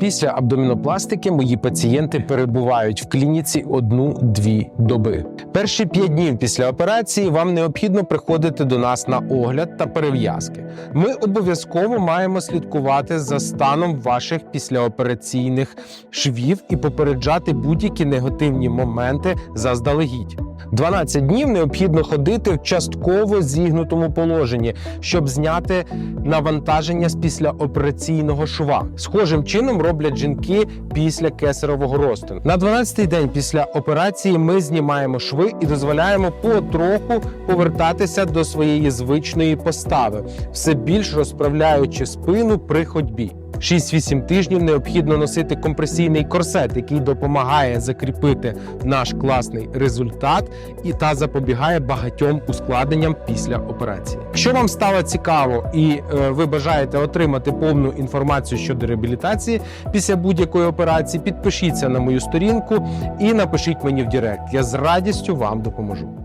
Після абдомінопластики мої пацієнти перебувають в клініці одну-дві доби. Перші п'ять днів після операції вам необхідно приходити до нас на огляд та перев'язки. Ми обов'язково маємо слідкувати за станом ваших післяопераційних швів і попереджати будь-які негативні моменти заздалегідь. 12 днів необхідно ходити в частково зігнутому положенні, щоб зняти навантаження з післяопераційного шва. Схожим чином роблять жінки після кесарового розтину. На 12-й день після операції ми знімаємо шви і дозволяємо потроху повертатися до своєї звичної постави, все більш розправляючи спину при ходьбі. 6-8 тижнів необхідно носити компресійний корсет, який допомагає закріпити наш класний результат і та запобігає багатьом ускладненням після операції. Якщо вам стало цікаво і е, ви бажаєте отримати повну інформацію щодо реабілітації після будь-якої операції, підпишіться на мою сторінку і напишіть мені в Директ. Я з радістю вам допоможу.